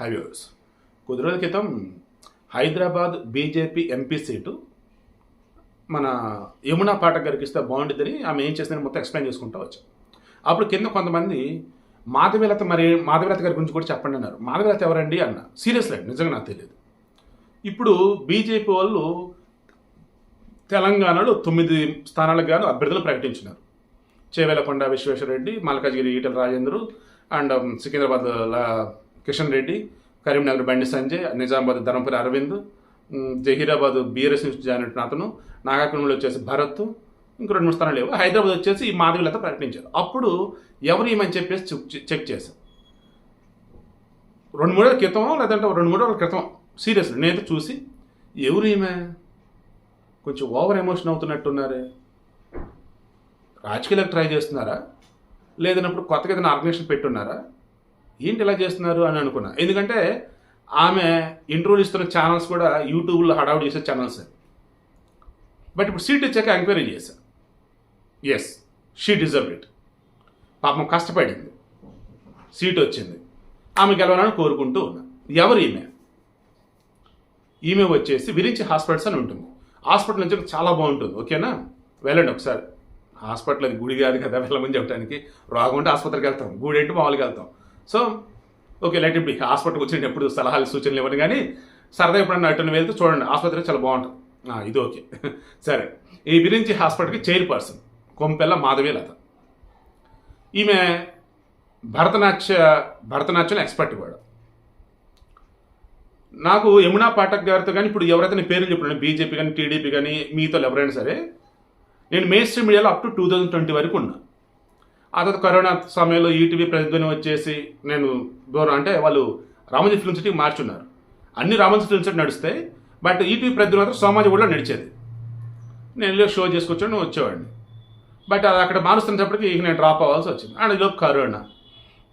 Highways కొద్ది రోజుల క్రితం హైదరాబాద్ బీజేపీ ఎంపీ సీటు మన యమునా పాఠక్ గారికి ఇస్తే బాగుంటుందని ఆమె ఏం చేసిందని మొత్తం ఎక్స్ప్లెయిన్ చేసుకుంటూ వచ్చాం. అప్పుడు కింద కొంతమంది మాధవీలత మరి మాధవీలత గారి గురించి కూడా చెప్పండి అన్నారు. మాధవీలత ఎవరండి అన్న. సీరియస్లీ నిజంగా నాకు తెలియదు. ఇప్పుడు బీజేపీ వాళ్ళు తెలంగాణలో తొమ్మిది స్థానాలకు గాను అభ్యర్థులు ప్రకటించినారు. చేవేలకొండ విశ్వేశ్వరరెడ్డి మల్కాజ్గిరి ఈటల రాజేంద్రు అండ్ సికింద్రాబాద్ లా- కిషన్ రెడ్డి కరీంనగర్ బండి సంజయ్ నిజామాబాద్ ధర్మపురి అరవింద్ జహీరాబాద్ బీఆర్ఎస్ నుంచి జాయిన్ అయిన అతను నాగార్జునలో వచ్చేసి భరత్ ఇంకో రెండు మూడు స్థానాలు లేవు. హైదరాబాద్ వచ్చేసి ఈ మాధవిలత ప్రకటించారు. అప్పుడు ఎవరు ఏమని చెప్పేసి చెక్- చెక్ చేశాం రెండు మూడు రోజుల క్రితం లేదంటే రెండు మూడు రోజుల క్రితం సీరియస్లీ నేను చూసి ఎవరు ఈమె? కొంచెం ఓవర్ ఎమోషన్ అవుతున్నట్టున్నారే. రాజకీయాలకు ట్రై చేస్తున్నారా? లేదన్నప్పుడు కొత్తగా ఏదైనా ఆర్గనైజేషన్ పెట్టున్నారా? ఏంటి ఇలా చేస్తున్నారు అని అనుకున్నా. ఎందుకంటే ఆమె ఇంటర్వ్యూలు ఇస్తున్న ఛానల్స్ కూడా యూట్యూబ్లో హడావుడి చేసే ఛానల్స్ బట్ ఇప్పుడు సీట్ ఇచ్చాక ఎంక్వైరీ చేశా. ఎస్ షీ డిజర్వ్ ఇట్ పాపం కష్టపడింది. సీట్ వచ్చింది. ఆమె గెలవాలని కోరుకుంటూ ఉన్నా. ఎవరు ఈమె? ఈమె వచ్చేసి విరించి హాస్పిటల్స్ అని ఉంటుంది. హాస్పిటల్ నుంచి చాలా బాగుంటుంది. ఓకేనా? వెళ్ళండి ఒకసారి. హాస్పిటల్ అది గుడి కాదు కదా వెళ్ళమని చెప్పడానికి. రోగం ఉంటే ఆసుపత్రికి వెళ్తాం. గుడి అంటే మామూలుగా వెళ్తాం. సో ఓకే లైట్ ఇప్పుడు. హాస్పిటల్కి వచ్చిన ఎప్పుడు సలహాలు సూచనలు ఇవ్వండి కానీ సరదా ఎప్పుడన్నా అటు వెళ్తే చూడండి ఆసుపత్రి చాలా బాగుంటుంది. ఇది ఓకే. సరే. ఈ విరించి హాస్పిటల్కి చైర్పర్సన్ కొంపెల్ల మాధవి లత ఈమె భరతనాట్య భరతనాట్యం ఎక్స్పర్ట్ కూడా నాకు యమునా పాఠక్ గారితో కానీ ఇప్పుడు ఎవరైతే నేను పేర్లు చెప్పినాను బీజేపీ కానీ టీడీపీ కానీ మీతో ఎవరైనా సరే నేను మెయిన్ స్ట్రీమ్ మీడియాలో up to two thousand twenty వరకు ఉన్నా. ఆ తర్వాత కరోనా సమయంలో ఈటీవీ ప్రతిధ్వని వచ్చేసి నేను దూరం అంటే వాళ్ళు రామోజీ ఫిల్మ్ సిటీకి మార్చున్నారు. అన్ని రామోజీ ఫిల్మ్ సిటీ నడుస్తాయి బట్ ఈటీవీ ప్రతిధ్వని మాత్రం సోమాజీ కూడా నడిచేది. నేను షో చేసుకొచ్చాను వచ్చేవాడిని. బట్ అది అక్కడ మారుస్తున్నప్పటికీ ఇక నేను డ్రాప్ అవ్వాల్సి వచ్చింది. అండ్ ఇదిలో కరోనా.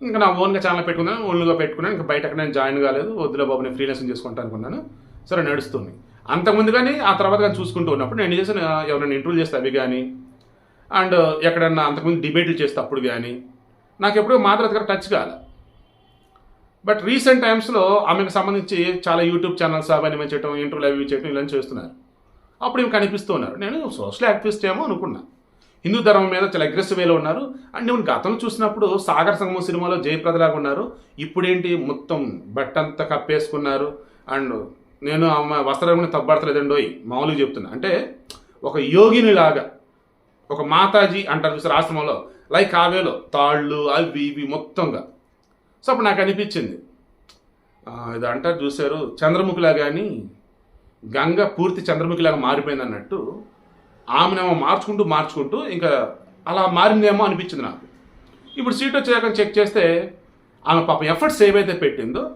ఇంకా నా ఓన్గా ఛానల్ పెట్టుకున్నాను ఓన్గా పెట్టుకున్నాను ఇంకా బయట నేను జాయిన్ కాలేదు. వద్దులే బాబు నేను ఫ్రీలాన్సింగ్ చేసుకుంటాను అనుకున్నాను. సరే నడుస్తుంది. అంతకుముందు కానీ ఆ తర్వాత కానీ చూసుకుంటూ ఉన్నప్పుడు నేను చేసిన ఎవరైనా ఇంటర్వ్యూ చేస్తే అవి కానీ అండ్ ఎక్కడన్నా అంతకుముందు డిబేట్లు చేస్తే అప్పుడు కానీ నాకు ఎప్పుడూ మాధురత్ గారు టచ్ కాలే. బట్ రీసెంట్ టైమ్స్లో ఆమెకు సంబంధించి చాలా యూట్యూబ్ ఛానల్స్ అవన్నీ చేయటం ఇంటర్వ్యూలు అవి చేయటం ఇలా చేస్తున్నారు. అప్పుడు ఇవి కనిపిస్తూ ఉన్నారు. నేను సోషల్ యాక్టివిస్ట్ ఏమో అనుకున్నా. హిందూ ధర్మం మీద చాలా అగ్రెసివ్ వేలో ఉన్నారు. అండ్ నేను గతంలో చూసినప్పుడు సాగర్ సంగమం సినిమాలో జయప్రదలాగా ఉన్నారు. ఇప్పుడేంటి మొత్తం బట్టంతా కప్పేసుకున్నారు. అండ్ నేను ఆమె వస్త్రం తప్పబడతలేదండోయ్ మామూలుగా చెప్తున్నా. అంటే ఒక యోగిని లాగా ఒక మాతాజీ అంటారు చూసారు ఆశ్రమంలో? లైక్ ఆవేలో తాళ్ళు అవి ఇవి మొత్తంగా. సో అప్పుడు నాకు అనిపించింది. ఇది అంటారు చూశారు. చంద్రముఖిలా కానీ గంగ పూర్తి చంద్రముఖిలాగా మారిపోయింది అన్నట్టు ఆమెనేమో మార్చుకుంటూ మార్చుకుంటూ ఇంకా అలా మారిందేమో అనిపించింది నాకు. ఇప్పుడు సీట్ వచ్చాక చెక్ చేస్తే ఆమె పాపం ఎఫర్ట్స్ ఏవైతే పెట్టిందో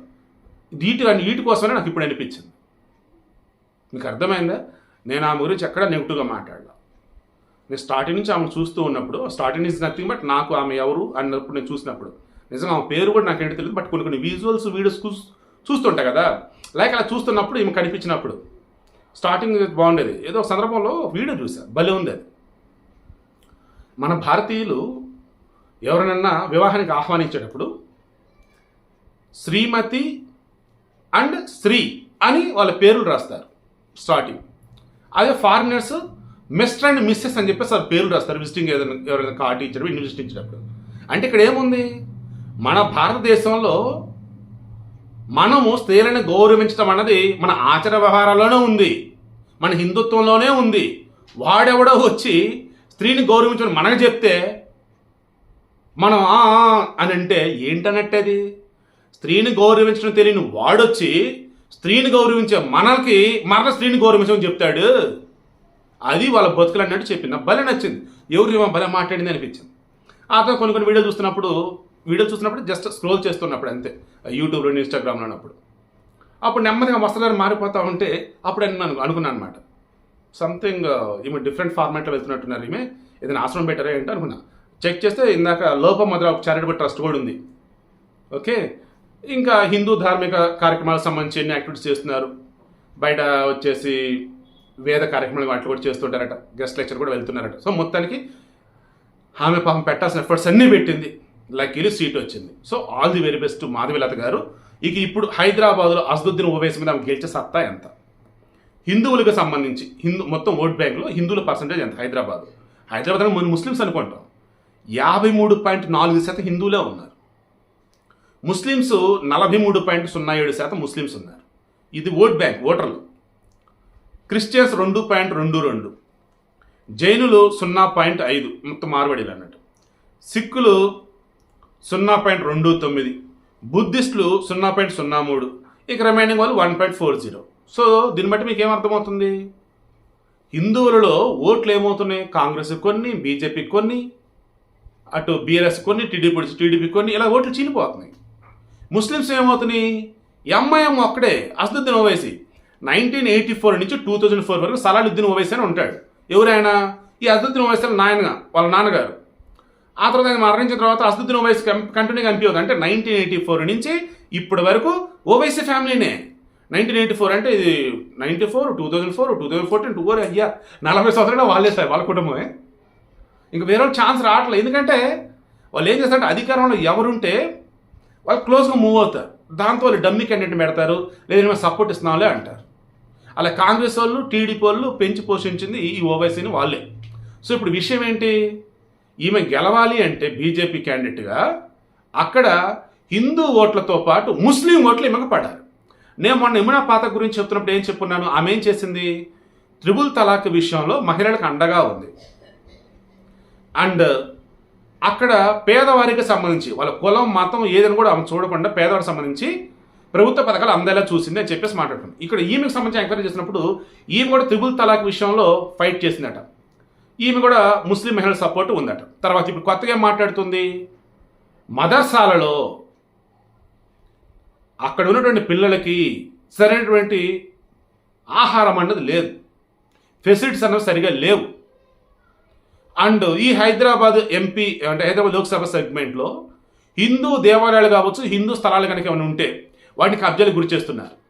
వీటి వీటి కోసమే నాకు ఇప్పుడు అనిపించింది. మీకు అర్థమైందా? నేను ఆమె గురించి ఎక్కడ నెగిటివ్గా మాట్లాడలా. నేను స్టార్టింగ్ నుంచి ఆమె చూస్తూ ఉన్నప్పుడు స్టార్టింగ్ ఈజ్ నథింగ్ బట్ నాకు ఆమె ఎవరు అన్నప్పుడు నేను చూసినప్పుడు. నిజంగా ఆమె పేరు కూడా నాకు ఏంటి తెలియదు బట్ కొన్ని కొన్ని విజువల్స్ వీడియోస్ చూస్తుంటా కదా. లైక్ అలా చూస్తున్నప్పుడు ఈమె కనిపించినప్పుడు స్టార్టింగ్ బాగుండేది. ఏదో ఒక సందర్భంలో వీడియో చూసా భలే ఉంది అది. మన భారతీయులు ఎవరినన్నా వివాహానికి ఆహ్వానించేటప్పుడు శ్రీమతి అండ్ శ్రీ అని వాళ్ళ పేర్లు రాస్తారు స్టార్టింగ్ అదే ఫారినర్స్ మిస్టర్ అండ్ మిస్సెస్ అని చెప్పేసి సార్ పేర్లు రాస్తారు విజిటింగ్ ఏదైనా ఎవరైనా కార్డు టీచర్ ఇన్విజిట్ ఇచ్చినప్పుడు అంటే ఇక్కడ ఏముంది? మన భారతదేశంలో మనము స్త్రీలను గౌరవించడం అన్నది మన ఆచార వ్యవహారాల్లోనే ఉంది. మన హిందుత్వంలోనే ఉంది. వాడెవడో వచ్చి స్త్రీని గౌరవించడం మనకు చెప్తే మనం "ఆ, అని అంటే ఏంటన్నట్టేది స్త్రీని గౌరవించడం తెలియని వాడొచ్చి స్త్రీని గౌరవించే మనకి మరణ స్త్రీని గౌరవించమని చెప్తాడు. అది వాళ్ళ బతుకులు అన్నట్టు చెప్పింది. నాకు భలే నచ్చింది. ఎవరు ఏమో భలే మాట్లాడింది అనిపించింది. ఆ తర్వాత కొన్ని కొన్ని వీడియో చూస్తున్నప్పుడు వీడియో చూస్తున్నప్పుడు జస్ట్ స్క్రోల్ చేస్తున్నప్పుడు అంతే. యూట్యూబ్లో ఇన్స్టాగ్రామ్లో ఉన్నప్పుడు అప్పుడు. నెమ్మదిగా వస్త్రాలు మారిపోతూ ఉంటే అప్పుడు నేను అనుకున్నాను అనమాట సంథింగ్ ఈమె డిఫరెంట్ ఫార్మాట్లో వెళ్తున్నట్టున్నారు ఈమె. ఏదైనా ఆశ్రమం పెట్టారా ఏంటో అనుకున్నా. చెక్ చేస్తే ఇందాక లోపం ఒక చారిటబుల్ ట్రస్ట్ కూడా ఉంది. ఓకే? ఇంకా హిందూ ధార్మిక కార్యక్రమాలకు సంబంధించి ఎన్ని యాక్టివిటీస్ చేస్తున్నారు? బయట వచ్చేసి వేద కార్యక్రమాలు వాటిలో కూడా చేస్తుంటారట. గెస్ట్ లెక్చర్ కూడా వెళ్తున్నారట. సో మొత్తానికి ఆమె పాపం పెట్టాల్సిన ఎఫర్ట్స్ అన్నీ పెట్టింది. లక్కీలు సీట్ వచ్చింది. So all the very best Madhavilatha garu. ఇక ఇప్పుడు హైదరాబాద్లో అసదుద్దీన్ ఓవైసీ మీద ఆమె గెలిచే సత్తా ఎంత? హిందువులకు సంబంధించి హిందూ మొత్తం ఓట్ బ్యాంక్లో హిందువుల పర్సంటేజ్ ఎంత హైదరాబాద్? హైదరాబాద్ అంటే మనం ముస్లిమ్స్ అనుకుంటాం. యాభై మూడు పాయింట్ నాలుగు శాతం హిందువులే ఉన్నారు. ముస్లిమ్స్ నలభై మూడు పాయింట్ సున్నా ఏడు శాతం ముస్లిమ్స్ ఉన్నారు. ఇది ఓట్ బ్యాంక్ ఓటర్లు. క్రిస్టియన్స్ రెండు పాయింట్ రెండు రెండు. జైనులు సున్నా పాయింట్ ఐదు మొత్తం మార్వడీలు అన్నట్టు. సిక్కులు సున్నా పాయింట్ రెండు తొమ్మిది బుద్ధిస్టులు సున్నా పాయింట్ సున్నా మూడు ఇక రిమైనింగ్ వాళ్ళు one point four zero. So దీన్ని బట్టి మీకు ఏమర్థమవుతుంది హిందువులలో ఓట్లు ఏమవుతున్నాయి? కాంగ్రెస్ కొన్ని బీజేపీ కొన్ని అటు బీఆర్ఎస్ కొన్ని టీడీపీ టీడీపీ కొన్ని ఇలా ఓట్లు చీలిపోతున్నాయి. ముస్లిమ్స్ ఏమవుతున్నాయి? ఎంఐఎం ఒక్కడే Asaduddin Owaisi. Nineteen eighty four నుంచి టూ థౌజండ్ ఫోర్ వరకు సలాలుద్దీన్ ఓవైసీ అని ఉంటాడు. ఎవరైనా ఈ అసదుద్దీన్ ఓవైసీ నాయన వాళ్ళ నాన్నగారు. ఆ తర్వాత ఆయన మరణించిన తర్వాత అసదుద్దీన్ ఓవైసీ కంటిన్యూ కనిపించదు అంటే నైన్టీన్ ఎయిటీ ఫోర్ నుంచి ఇప్పటి వరకు ఓవైసీ ఫ్యామిలీనే. నైన్టీన్ ఎయిటీ ఫోర్ అంటే ఇది ninety four two thousand four two thousand fourteen two four అయ్యా నలభై సంవత్సరాలు వాళ్ళే సార్ వాళ్ళ కుటుంబమే. ఇంకా వేరే ఛాన్స్ రావట్లేదు. ఎందుకంటే వాళ్ళు ఏం చేస్తారంటే అధికారంలో ఎవరుంటే వాళ్ళు క్లోజ్గా మూవ్ అవుతారు. దాంతో వాళ్ళు డమ్మీ క్యాండిడేట్ పెడతారు. లేదంటే మేము సపోర్ట్ ఇస్తున్నాంలే అంటారు. అలా కాంగ్రెస్ వాళ్ళు టీడీపీ వాళ్ళు పెంచి పోషించింది ఈ ఓవైసీని వాళ్ళే. సో ఇప్పుడు విషయం ఏంటి? ఈమె గెలవాలి అంటే బీజేపీ క్యాండిడేట్గా అక్కడ హిందూ ఓట్లతో పాటు ముస్లిం ఓట్లు ఈమెకు పడాలి నేను మొన్న ఇమునా పాత గురించి చెప్తున్నప్పుడు ఏం చెప్పున్నాను? ఆమె ఏం చేసింది? త్రిబుల్ తలాక్ విషయంలో మహిళలకు అండగా ఉంది. అండ్ అక్కడ పేదవారికి సంబంధించి వాళ్ళ కులం మతం ఏదని కూడా ఆమె చూడకుండా పేదవారికి సంబంధించి ప్రభుత్వ పథకాలు అందేలా చూసింది అని చెప్పేసి మాట్లాడుతుంది ఇక్కడ ఈమెకు సంబంధించి ఎంక్వైరీ చేసినప్పుడు ఈమె కూడా త్రిబుల్ తలాక్ విషయంలో ఫైట్ చేసిందట. ఈమె కూడా ముస్లిం మహిళల సపోర్ట్ ఉందట. తర్వాత ఇప్పుడు కొత్తగా మాట్లాడుతుంది? మదర్సాలలో అక్కడ ఉన్నటువంటి పిల్లలకి సరైనటువంటి ఆహారం అన్నది లేదు. ఫెసిలిటీస్ అన్నవి సరిగా లేవు. అండ్ ఈ హైదరాబాద్ ఎంపీ అంటే హైదరాబాద్ లోక్సభ సెగ్మెంట్లో హిందూ దేవాలయాలు కావచ్చు హిందూ స్థలాలు కనుక ఏమైనా ఉంటే వాటిని కబ్జాలకు గురి చేస్తున్నారు.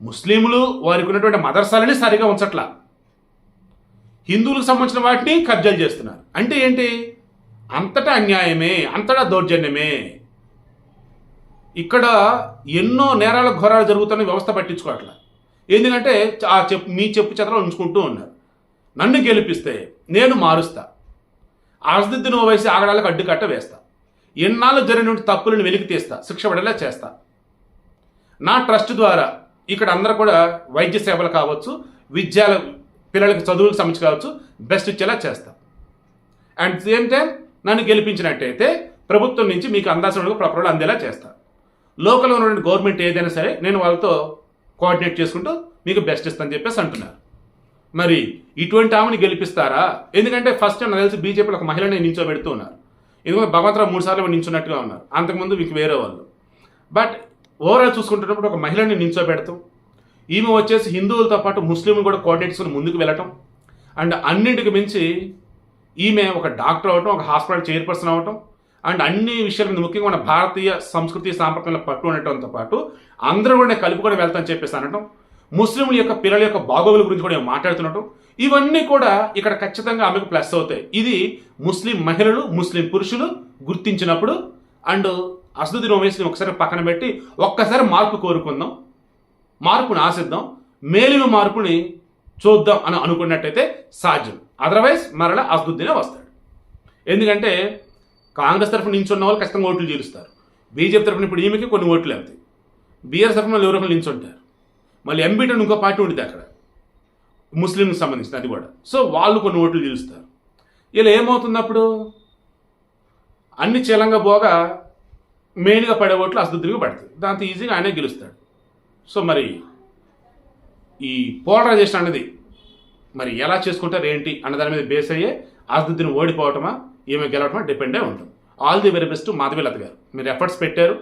ముస్లింలు వారికి ఉన్నటువంటి మదర్సాలని సరిగా ఉంచట్లా. హిందువులకు సంబంధించిన వాటిని కబ్జాలు చేస్తున్నారు. అంటే ఏంటి? అంతటా అన్యాయమే అంతటా దౌర్జన్యమే. ఇక్కడ ఎన్నో నేరాల ఘోరాలు జరుగుతున్న వ్యవస్థ పట్టించుకోవట్లా. ఎందుకంటే ఆ చెప్పు మీ చెప్పు చెత్తలో ఉంచుకుంటూ ఉన్నారు. నన్ను గెలిపిస్తే నేను మారుస్తా. అసదిద్దిన వయసు ఆగడాలకు అడ్డుకట్ట వేస్తా. ఎన్నాళ్ళు జరిగిన తప్పులను వెలికి తీస్తా శిక్ష పడేలా చేస్తా. నా ట్రస్ట్ ద్వారా ఇక్కడ అందరూ కూడా వైద్య సేవలు కావచ్చు విద్యాల పిల్లలకి చదువులకు సంబంధించి కావచ్చు బెస్ట్ ఇచ్చేలా చేస్తా. అండ్ సేమ్ టైం నన్ను గెలిపించినట్టయితే ప్రభుత్వం నుంచి మీకు అందాల్సిన ప్రాపర్గా అందేలా చేస్తా. లోకల్లో ఉన్నటువంటి గవర్నమెంట్ ఏదైనా సరే నేను వాళ్ళతో కోఆర్డినేట్ చేసుకుంటూ మీకు బెస్ట్ ఇస్తాను చెప్పేసి అంటున్నారు. మరి ఇటువంటి ఆమెను గెలిపిస్తారా? ఎందుకంటే ఫస్ట్ నాకు తెలిసి బీజేపీలో ఒక మహిళని నించోబెడుతూ ఉన్నారు. ఎందుకంటే భగవంతరావు మూడు సార్లు నించున్నట్టుగా ఉన్నారు. అంతకుముందు మీకు వేరే వాళ్ళు. బట్ ఓవరాల్ చూసుకుంటున్నప్పుడు ఒక మహిళని నించోబెడతాం. ఈమె వచ్చేసి హిందువులతో పాటు ముస్లింలు కూడా కోఆర్డినేట్ ముందుకు వెళ్ళటం. అండ్ అన్నింటికి మించి ఈమె ఒక డాక్టర్ అవటం ఒక హాస్పిటల్ చైర్పర్సన్ అవటం. అండ్ అన్ని విషయాల మీద ముఖ్యంగా మన భారతీయ సంస్కృతి సాంప్రదాయంలో పట్టు ఉండటంతో పాటు అందరూ కూడా కలుపుకొని వెళ్తాను చెప్పేసి అనటం. ముస్లింల యొక్క పిల్లల యొక్క బాగోగుల గురించి కూడా మాట్లాడుతుండటం ఇవన్నీ కూడా ఇక్కడ ఖచ్చితంగా ఆమెకు ప్లస్ అవుతాయి. ఇది ముస్లిం మహిళలు ముస్లిం పురుషులు గుర్తించినప్పుడు అండ్ అసదుద్దీన్ ఓవైసీని ఒకసారి పక్కన పెట్టి ఒక్కసారి మార్పు కోరుకుందాం. మార్పుని ఆశిద్దాం. మేలిన మార్పుని చూద్దాం అని అనుకున్నట్టయితే సాధ్యం. అదర్వైజ్ మరలా అసదుద్దీనే వస్తాడు. ఎందుకంటే కాంగ్రెస్ తరఫున నించున్న వాళ్ళు ఖచ్చితంగా ఓట్లు చేరుస్తారు బీజేపీ తరఫున ఇప్పుడు ఈమెకి కొన్ని ఓట్లు వెళ్తాయి బీఆర్ తరఫున ఎవరో నించుంటారు. మళ్ళీ ఎంబీటన్ ఇంకో పార్టీ ఉంటుంది అక్కడ. ముస్లింకి సంబంధించిన అది కూడా. సో వాళ్ళు కొన్ని ఓట్లు గెలుస్తారు. ఇలా ఏమవుతుంది అప్పుడు అన్ని చీలంగా పోగా మెయిన్గా పడే ఓట్లు అసదుద్దరికి పడతాయి. దాంతో ఈజీగా ఆయనే గెలుస్తాడు. సో మరి ఈ పోలరైజేషన్ అనేది మరి ఎలా చేసుకుంటారు ఏంటి అన్న దాని మీద బేస్ అయ్యే అసదుద్దీన్ ఓడిపోవటమా ఈమె గెలవటమా డిపెండ్ అయి ఉంటుంది. All the very best Madhavilatha garu. మీరు ఎఫర్ట్స్ పెట్టారు.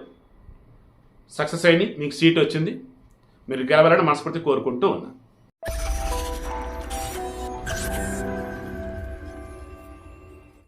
సక్సెస్ అయింది మీకు సీట్ వచ్చింది. మీరు గెలవాలని మనస్ఫూర్తి కోరుకుంటూ ఉన్నాను.